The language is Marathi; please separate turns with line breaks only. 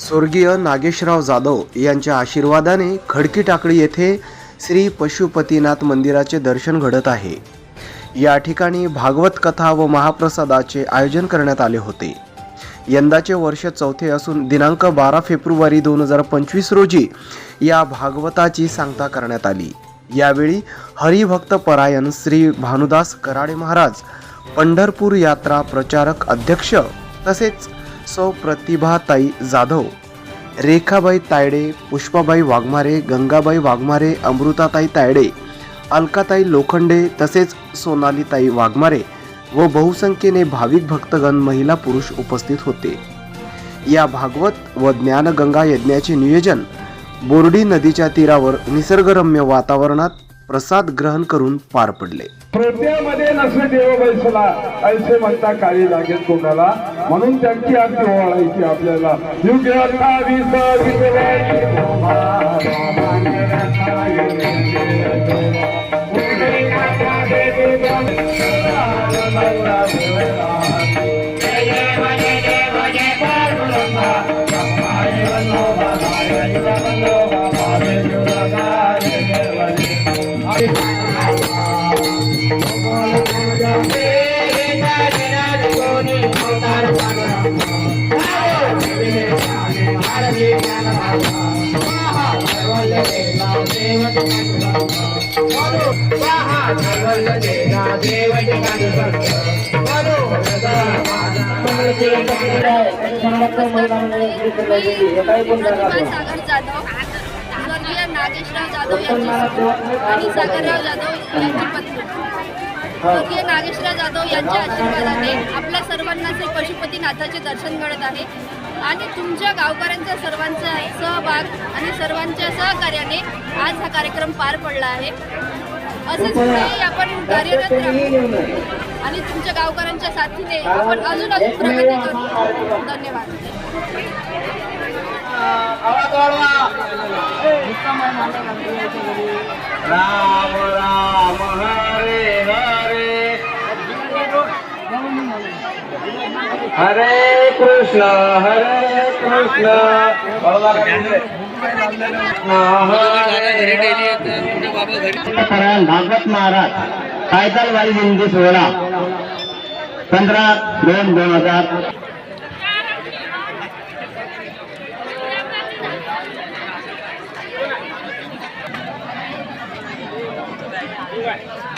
स्वर्गीय नागेशराव जाधव यांच्या आशीर्वादाने खडकी टाकळी येथे श्री पशुपतीनाथ मंदिराचे दर्शन घडत आहे. या ठिकाणी भागवत कथा व महाप्रसादाचे आयोजन करण्यात आले होते. यंदाचे वर्ष चौथे असून दिनांक बारा फेब्रुवारी दोन हजार पंचवीस रोजी या भागवताची सांगता करण्यात आली. यावेळी हरिभक्त परायण श्री भानुदास कराडे महाराज पंढरपूर यात्रा प्रचारक अध्यक्ष तसेच सौ प्रतिभाताई जाधव रेखाबाई तायडे पुष्पाबाई वाघमारे गंगाबाई वाघमारे अमृताताई तायडे अलकाताई लोखंडे तसेच सोनालीताई वाघमारे व बहुसंख्येने भाविक भक्तगण महिला पुरुष उपस्थित होते. या भागवत व ज्ञानगंगा यज्ञाचे नियोजन बोर्डी नदीच्या तीरावर निसर्गरम्य वातावरणात प्रसाद ग्रहण करून पार पडले.
हृदयामध्ये नसे देव बैसला. ऐसे म्हणता काळी लागेल कोणाला. म्हणून त्यांची आज ओवाळायची आपल्याला. युग अठ्ठावीस
सागर जाधव. स्वर्गीय नागेशराव जाधव यांची आणि सागरराव जाधव यांची पत्नी. स्वर्गीय नागेशराव जाधव यांच्या आशीर्वादाने आपल्या सर्वांना श्री पशुपतीनाथाचे दर्शन घडत आहे. आणि तुमच्या गावकऱ्यांचा सर्वांचा सहभाग आणि सर्वांच्या सहकार्याने आज हा कार्यक्रम पार पडला आहे. असेच पुढेही आपण कार्यरत राहू. आणि तुमच्या गावकऱ्यांच्या साथीने आपण अजून अजून प्रगती करू. धन्यवाद.
राम राम हरे हरे। हरे कृष्ण हरे कृष्ण।
भागवत महाराज. कायदालवाडी हिंदी सोहळा. पंधरा दोन दोन हजार
Right.